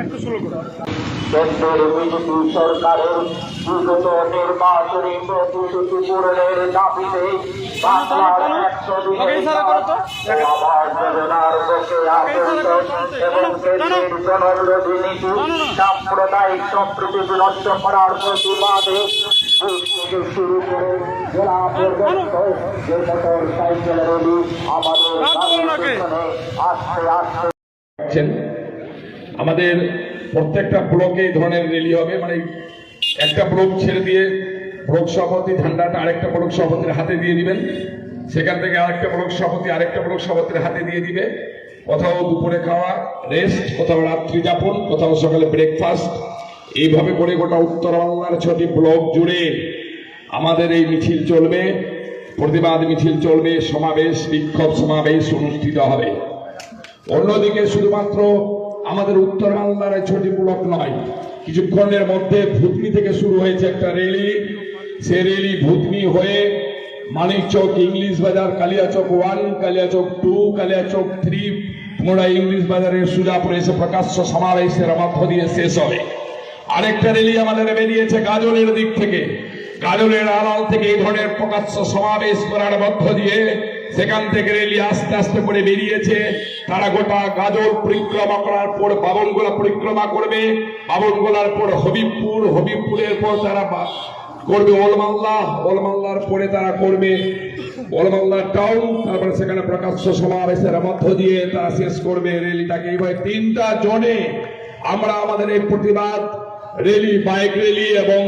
একটু শুরু করো। কেন্দ্রের বিজেপি সরকারের বিগত নির্বাচনী প্রতিশ্রুতি পূরণের দাবিতে বাংলার একশো দিনের কাজ ও আবাস যোজনার পক্ষে আন্দোলিত এবং কেন্দ্রের জনবিরোধী নীতি সাম্প্রদায়িক সম্প্রীতি বিনষ্ট করার প্রতিবাদে শুরু করে জেলা পর্যন্ত যে মোটর সাইকেল র্যালি আমাদের আস্তে আস্তে আমাদের প্রত্যেকটা ব্লকে এই ধরনের র্যালি হবে। মানে একটা ব্লক ছেড়ে দিয়ে ব্লক সভাপতি ঝান্ডাটা আরেকটা ব্লক সভাপতির হাতে দিয়ে দিবেন। সেখান থেকে আরেকটা ব্লক সভাপতি আরেকটা ব্লক সভাপতির হাতে দিয়ে দিবে। কোথাও দুপুরে খাওয়া রেস্ট কোথাও রাত্রি যাপন, কোথাও সকালে ব্রেকফাস্ট এইভাবে করে গোটা উত্তর বাংলার ছটি ব্লক জুড়ে আমাদের এই মিছিল চলবে। প্রতিবাদ মিছিল চলবে, সমাবেশ, বিক্ষোভ সমাবেশ অনুষ্ঠিত হবে। অন্যদিকে শুধুমাত্র আমাদের উত্তর বাংলার এই ছটি ব্লক নয়। কিছুক্ষণের মধ্যে ভুতনি থেকে শুরু হয়েছে একটা রেলি। সে রেলি ভুতনি হয়ে Manikchak English Bazar Kaliachak one Kaliachak two Kaliachak three মোড়া ইংলিশ বাজারের সুজাপুরে এসে প্রকাশ্য সমাবেশের মধ্য দিয়ে শেষ হবে। আরেকটা রেলি আমাদের বেরিয়েছে গাজলের দিক থেকে। গাজলের আড়াল থেকে এই ধরনের প্রকাশ্য সমাবেশ করার মধ্য দিয়ে সেখান থেকে রেলি আস্তে আস্তে করে বেরিয়েছে। তারা গোটা গাজল পরিক্রমা করার পর বাবনগোলা পরিক্রমা করবে। বাবনগোলার পর হবিবপুর, হবিবপুরের পর তারা করবে ওলমাল্লা ওলমাল্লার পরে তারা করবে ওলমাল্লা টাউন। তারপরে সেখানে প্রকাশ্য সমাবেশের মধ্য দিয়ে তারা শেষ করবে রেলিটাকে। এইভাবে তিনটা জনে আমরা আমাদের এই প্রতিবাদ, রেলি, বাইক রেলি এবং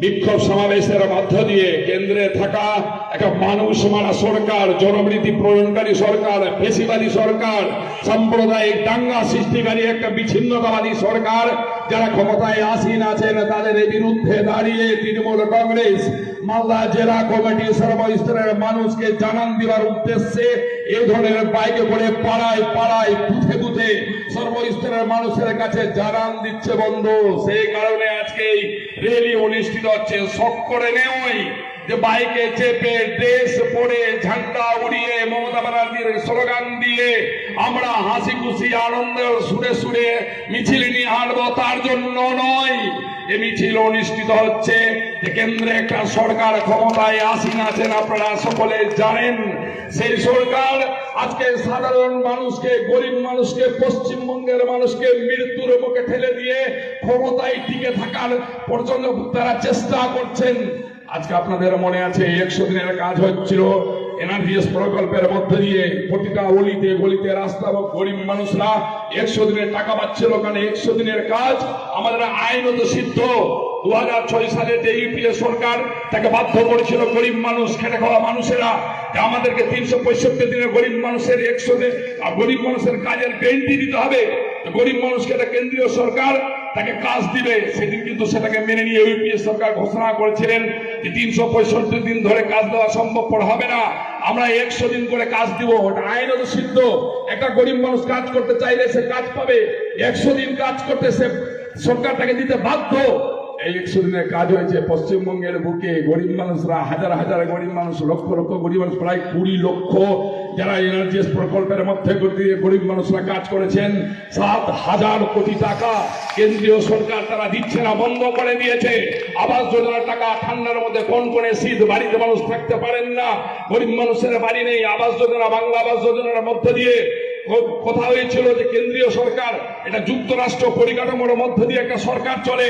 বিক্ষোভ সমাবেশের মধ্য দিয়ে কেন্দ্রে থাকা একটা মানুষ মারা সরকার, জনবৃত্তি প্রয়োগকারী সরকার, ফেসিবাদী সরকার, সাম্প্রদায়িক দাঙ্গা সৃষ্টিকারী একটা বিচ্ছিন্নতাবাদী সরকার যারা ক্ষমতায় আসীন আছেন, তাদের বিরুদ্ধে দাঁড়িয়ে তৃণমূল কংগ্রেস, মালদা জেলা কমিটি সর্বস্তরের মানুষকে জানান দেওয়ার উদ্দেশ্যে এ ধরনের বাইকে করে পাড়ায় পাড়ায় বুথে বুথে সর্বস্তরের মানুষের কাছে জানান দিচ্ছে বন্ধু। সেই কারণে আজকে রেলি অনুষ্ঠিত হচ্ছে। শখ করে নেওয়াই যে বাইকে চেপে ড্রেস পরে ঝান্ডা উড়িয়ে মমতা ব্যানার্জির স্লোগান দিয়ে আমরা হাসি খুশি, আনন্দ সুরে সুরে মিছিল নিয়ে হাঁটবো, তার জন্য নয়। এ মিছিল অনুষ্ঠিত হচ্ছে যে কেন্দ্রে একটা সরকার ক্ষমতায় আসীন আছেন আপনারা সকলে জানেন। সেই সরকার আজকে সাধারণ মানুষকে, গরিব মানুষকে, পশ্চিমবঙ্গের মানুষকে মৃত্যুর মুখে ঠেলে দিয়ে ক্ষমতায় টিকে থাকার পর্যন্ত তারা চেষ্টা করছেন। আজকে আপনাদের মনে আছে একশো দিনের কাজ হচ্ছিল এনআরজিএস প্রকল্পের মধ্যে দিয়ে প্রতিটা অলিতে গলিতে রাস্তা এবং গরিব মানুষরা একশো দিনের টাকা পাচ্ছিল কারণ একশো দিনের কাজ আমাদের আইনত সিদ্ধ। দুহাজার ছয় সালে যে ইউপিএ সরকার তাকে বাধ্য করেছিল গরিব মানুষ, খেটে খাওয়া মানুষেরা আমাদেরকে তিনশো পঁয়ষট্টি দিনে গরিব মানুষের একশো দিন গরিব মানুষের কাজের গ্যারেন্টি দিতে হবে। গরিব মানুষকে কেন্দ্রীয় সরকার তাকে কাজ দিবে, সেদিন কিন্তু সেটাকে মেনে নিয়ে ইউপিএ সরকার ঘোষণা করেছিলেন যে তিনশো পঁয়ষট্টি দিন ধরে কাজ দেওয়া সম্ভবপর হবে না। আমরা একশো দিন করে কাজ দিব, ওটা আইনত সিদ্ধ। একটা গরিব মানুষ কাজ করতে চাইলে সে কাজ পাবে, একশো দিন কাজ করতে সে সরকার তাকে দিতে বাধ্য। দিনের কাজ হয়েছে, পশ্চিমবঙ্গের বুকে গরিব মানুষরা, হাজার হাজার গরিব মানুষ, লক্ষ লক্ষ গরিব মানুষ, প্রায় কুড়ি লক্ষ যারা এনার্জিস প্রকল্পের মধ্যে দিয়ে গরিব মানুষরা কাজ করেছেন, সাত হাজার কোটি টাকা কেন্দ্রীয় সরকার তারা দিচ্ছে না, বন্ধ করে দিয়েছে। আবাস যোজনার টাকা ঠান্ডার মধ্যে কোন কোনে শীত, বাড়িতে মানুষ থাকতে পারেন না। গরিব মানুষের বাড়ি নেই, আবাস যোজনা, বাংলা আবাস যোজনার মধ্যে দিয়ে কথা হয়েছিল যে কেন্দ্রীয় সরকার, এটা যুক্তরাষ্ট্র পরিকাঠামোর মধ্য দিয়ে একটা সরকার চলে।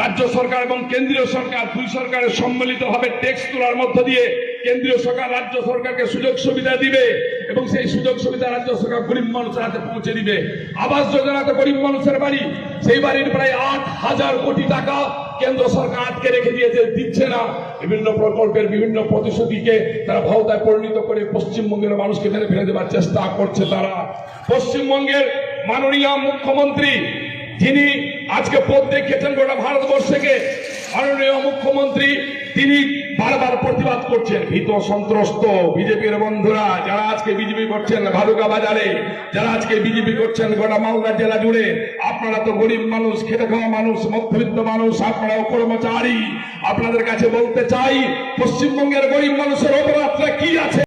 রাজ্য সরকার এবং কেন্দ্রীয় সরকার দুই সরকারের সম্মিলিত ভাবে ট্যাক্স তোলার মধ্য দিয়ে কেন্দ্রীয় সরকার রাজ্য সরকারকে সুযোগ সুবিধা দিবে এবং সেই সুযোগ সুবিধা রাজ্য সরকার গরিব মানুষের হাতে পৌঁছে দিবে। আবাস যোজনাতে গরিব মানুষের বাড়ি। সেই বাড়ির প্রায় আট হাজার কোটি টাকা কেন্দ্র সরকার আটকে রেখে দিয়েছে, দিচ্ছে না। বিভিন্ন প্রকল্পের বিভিন্ন প্রতিশ্রুতিকে তারা ভাওতায় পরিণত করে পশ্চিমবঙ্গের মানুষকে মেরে ফেলে দেওয়ার চেষ্টা করছে তারা। পশ্চিমবঙ্গের মাননীয় মুখ্যমন্ত্রী, যিনি আজকে পদ দেখিয়েছেন গোটা ভারতবর্ষকে মাননীয় মুখ্যমন্ত্রী, তিনি বারবার প্রতিবাদ করছেন, ভীত সন্ত্রস্ত বিজেপির বন্ধুরা, যারা আজকে বিজেপি করছেন ভালুকা বাজারে, যারা আজকে বিজেপি করছেন গোটা মালদা জেলা জুড়ে আপনারা তো গরিব মানুষ, খেটে খাওয়া মানুষ, মধ্যবিত্ত মানুষ আপনারাও কর্মচারী আপনাদের কাছে বলতে চাই, পশ্চিমবঙ্গের গরিব মানুষের অপরাধটা কি আছে?